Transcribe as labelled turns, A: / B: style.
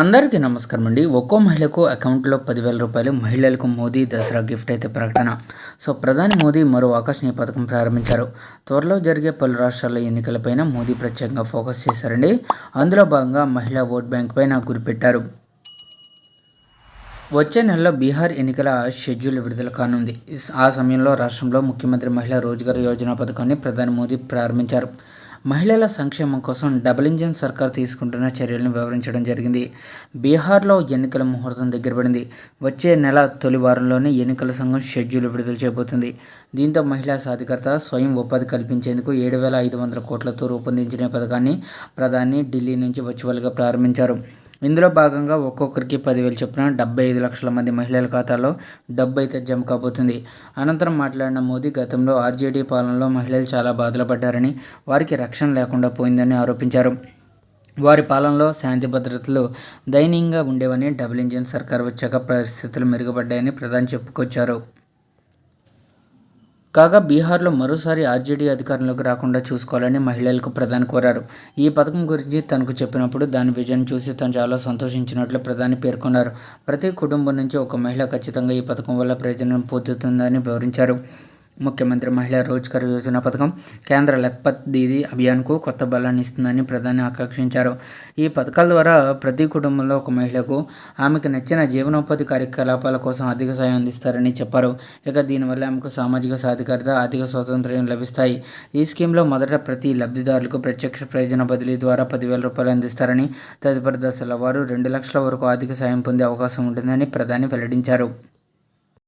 A: అందరికీ నమస్కారం అండి. ఒక్కో మహిళకు అకౌంట్లో పదివేల రూపాయలు మహిళలకు మోదీ దసరా గిఫ్ట్ అయితే ప్రకటన. సో ప్రధాని మోదీ మరో ఆకర్షణీయ పథకం ప్రారంభించారు. త్వరలో జరిగే పలు రాష్ట్రాల ఎన్నికలపైన మోదీ ప్రత్యేకంగా ఫోకస్ చేశారండి. అందులో భాగంగా మహిళా ఓట్ బ్యాంక్ పైన గురిపెట్టారు. వచ్చే నెలలో బీహార్ ఎన్నికల షెడ్యూల్ విడుదల కానుంది. ఆ సమయంలో రాష్ట్రంలో ముఖ్యమంత్రి మహిళా రోజ్గార్ యోజన పథకాన్ని ప్రధాని మోదీ ప్రారంభించారు. మహిళల సంక్షేమం కోసం డబుల్ ఇంజిన్ సర్కార్ తీసుకుంటున్న చర్యలను వివరించడం జరిగింది. బీహార్లో ఎన్నికల ముహూర్తం దగ్గర పడింది. వచ్చే నెల తొలి వారంలోనే ఎన్నికల సంఘం షెడ్యూల్ విడుదల చేయబోతుంది. దీంతో మహిళా సాధికారత స్వయం ఉపాధి కల్పించేందుకు ఏడు వేల ఐదు వందల కోట్లతో రూపొందించిన పథకాన్ని ప్రధాని ఢిల్లీ నుంచి వర్చువల్గా ప్రారంభించారు. ఇందులో భాగంగా ఒక్కొక్కరికి పదివేలు చొప్పున డెబ్బై ఐదు లక్షల మంది మహిళల ఖాతాలో డబ్బు అయితే జమ కాబోతుంది. అనంతరం మాట్లాడిన మోదీ గతంలో ఆర్జేడీ పాలనలో మహిళలు చాలా బాధలు పడ్డారని వారికి రక్షణ లేకుండా పోయిందని ఆరోపించారు. వారి పాలనలో శాంతి భద్రతలు దయనీయంగా ఉండేవని డబుల్ ఇంజిన్ సర్కార్ వచ్చాక పరిస్థితులు మెరుగుపడ్డాయని ప్రధాని చెప్పుకొచ్చారు. కాగా బీహార్లో మరోసారి ఆర్జేడీ అధికారంలోకి రాకుండా చూసుకోవాలని మహిళలకు ప్రధాని కోరారు. ఈ పథకం గురించి తనకు చెప్పినప్పుడు దాని విజయం చూసి తను చాలా సంతోషించినట్లు ప్రధాని పేర్కొన్నారు. ప్రతి కుటుంబం నుంచి ఒక మహిళ ఖచ్చితంగా ఈ పథకం వల్ల ప్రయోజనం పొందుతుందని వివరించారు. ముఖ్యమంత్రి మహిళా రోజ్గార్ యోజన పథకం కేంద్ర లక్పత్ దీదీ అభియాన్కు కొత్త బలాన్ని ఇస్తుందని ప్రధాని ఆకాంక్షించారు. ఈ పథకాల ద్వారా ప్రతి కుటుంబంలో ఒక మహిళకు ఆమెకు నచ్చిన జీవనోపాధి కార్యకలాపాల కోసం ఆర్థిక సాయం అందిస్తారని చెప్పారు. ఇక దీనివల్ల ఆమెకు సామాజిక సాధికారత ఆర్థిక స్వాతంత్ర్యం లభిస్తాయి. ఈ స్కీమ్లో మొదట ప్రతి లబ్ధిదారులకు ప్రత్యక్ష ప్రయోజన బదిలీ ద్వారా పదివేల రూపాయలు అందిస్తారని తదుపరి దశల వారు రెండు లక్షల వరకు ఆర్థిక సాయం పొందే అవకాశం ఉంటుందని ప్రధాని వెల్లడించారు.